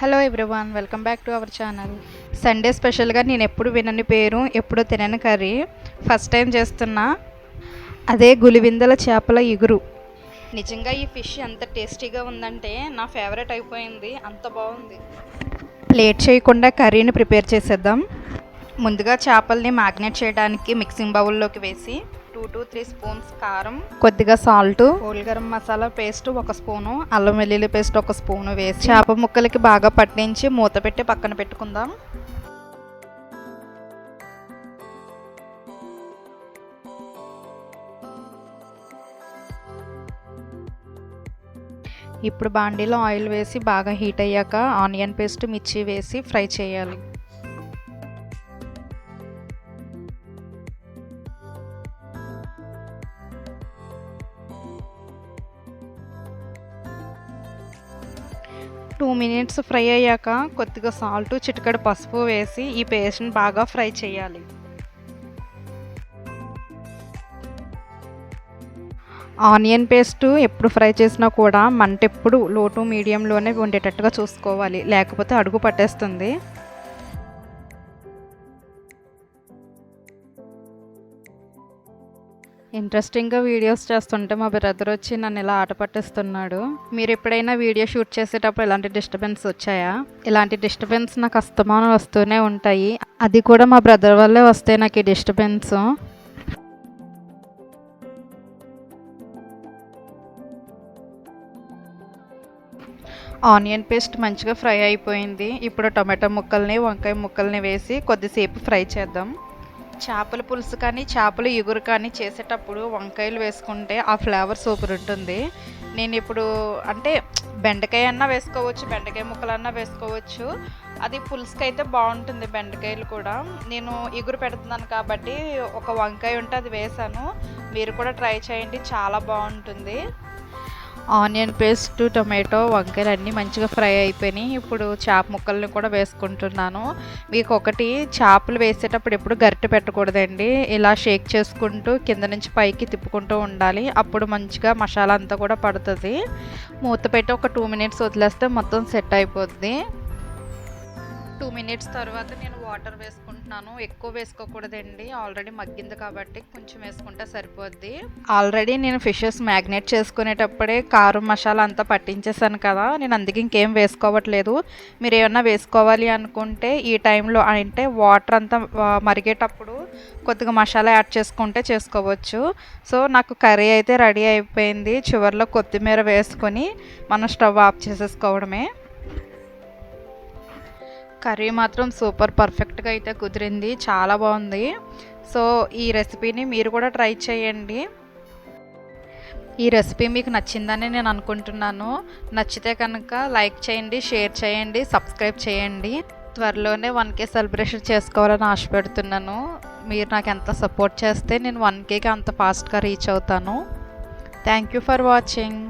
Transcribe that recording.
Hello everyone welcome back to our channel Sunday స్పెషల్గా నేను ఎప్పుడు వినని పేరు ఎప్పుడు తినని కర్రీ. ఫస్ట్ టైం చేస్తున్నా. అదే గులివిందల చేపల ఇగురు. నిజంగా ఈ ఫిష్ ఎంత టేస్టీగా ఉందంటే నా ఫేవరెట్ అయిపోయింది అంత బాగుంది. లేట్ చేయకుండా కర్రీని ప్రిపేర్ చేసేద్దాం. ముందుగా చేపల్ని మ్యాగ్నేట్ చేయడానికి మిక్సింగ్ బౌల్లోకి వేసి టూ టు త్రీ స్పూన్స్ కారం. కొద్దిగా సాల్ట్. గరం మసాలా పేస్ట్ ఒక స్పూను. అల్లం వెల్లుల్లి పేస్ట్ ఒక స్పూను వేసి. చేప ముక్కలకి బాగా పట్టించి మూత పెట్టి పక్కన పెట్టుకుందాం. ఇప్పుడు బాండీలో ఆయిల్ వేసి బాగా హీట్ అయ్యాక ఆనియన్ పేస్ట్ మిర్చి వేసి ఫ్రై చేయాలి. టూ మినిట్స్ ఫ్రై అయ్యాక కొద్దిగా సాల్ట్ చిటికడ పసుపు వేసి ఈ పేస్ట్ని బాగా ఫ్రై చేయాలి. ఆనియన్ పేస్ట్ ఎప్పుడు ఫ్రై చేసినా కూడా మంట ఎప్పుడు లో టు మీడియంలోనే ఉండేటట్టుగా చూసుకోవాలి. లేకపోతే అడుగు పట్టేస్తుంది. ఇంట్రెస్టింగ్గా వీడియోస్ చేస్తుంటే మా బ్రదర్ వచ్చి నన్ను ఇలా ఆట పట్టిస్తున్నాడు. మీరు ఎప్పుడైనా వీడియో షూట్ చేసేటప్పుడు ఇలాంటి డిస్టర్బెన్స్ వచ్చాయా? ఇలాంటి డిస్టర్బెన్స్ నాకు అస్తమానం వస్తూనే ఉంటాయి. అది కూడా మా బ్రదర్ వల్లే వస్తాయి నాకు ఈ డిస్టర్బెన్స్ ఆనియన్ పేస్ట్ మంచిగా ఫ్రై అయిపోయింది. ఇప్పుడు టమాటా ముక్కల్ని వంకాయ ముక్కల్ని వేసి కొద్దిసేపు ఫ్రై చేద్దాం. చేపల పులుసు కానీ చేపల ఇగురు కానీ చేసేటప్పుడు వంకాయలు వేసుకుంటే ఆ ఫ్లేవర్ సూపర్ ఉంటుంది. నేను ఇప్పుడు అంటే బెండకాయ అన్నా వేసుకోవచ్చు బెండకాయ ముక్కలన్నా వేసుకోవచ్చు. అది పులుసుకి అయితే బాగుంటుంది బెండకాయలు కూడా. నేను ఇగురు పెడుతున్నాను కాబట్టి ఒక వంకాయ ఉంటే అది వేసాను. మీరు కూడా ట్రై చేయండి చాలా బాగుంటుంది. ఆనియన్ పేస్ట్ టొమాటో వంకాయలు అన్నీ మంచిగా ఫ్రై అయిపోయినాయి. ఇప్పుడు చేప ముక్కల్ని కూడా వేసుకుంటున్నాను. మీకు ఒకటి చేపలు వేసేటప్పుడు ఎప్పుడు గరిటె పెట్టకూడదండి. ఇలా షేక్ చేసుకుంటూ కింద నుంచి పైకి తిప్పుకుంటూ ఉండాలి. అప్పుడు మంచిగా మసాలా అంతా కూడా పడుతుంది. మూత పెట్టి ఒక టూ మినిట్స్ వదిలేస్తే మొత్తం సెట్ అయిపోద్ది. టూ మినిట్స్ తర్వాత నేను వాటర్ వేసుకుంటున్నాను. ఎక్కువ వేసుకోకూడదండి. ఆల్రెడీ మగ్గింది కాబట్టి కొంచెం వేసుకుంటే సరిపోద్ది. ఆల్రెడీ నేను ఫిషెస్ మ్యాగ్నేట్ చేసుకునేటప్పుడే కారం మసాలా అంతా పట్టించేసాను కదా. నేను అందుకే ఇంకేం వేసుకోవట్లేదు. మీరు ఏమన్నా వేసుకోవాలి అనుకుంటే ఈ టైంలో అంటే వాటర్ అంతా మరిగేటప్పుడు కొద్దిగా మసాలా యాడ్ చేసుకుంటే చేసుకోవచ్చు. సో నాకు కర్రీ అయితే రెడీ అయిపోయింది. చివరిలో కొత్తిమీర వేసుకొని మనం స్టవ్ ఆఫ్ చేసేసుకోవడమే. కర్రీ మాత్రం సూపర్ పర్ఫెక్ట్గా అయితే కుదిరింది. చాలా బాగుంది. సో ఈ రెసిపీని మీరు కూడా ట్రై చేయండి. ఈ రెసిపీ మీకు నచ్చిందని నేను అనుకుంటున్నాను. నచ్చితే కనుక లైక్ చేయండి షేర్ చేయండి సబ్స్క్రైబ్ చేయండి. త్వరలోనే వన్ కే సెలబ్రేషన్ చేసుకోవాలని ఆశపెడుతున్నాను మీరు నాకు ఎంత సపోర్ట్ చేస్తే నేను వన్ కేకి అంత ఫాస్ట్గా రీచ్ అవుతాను. Thank you for watching.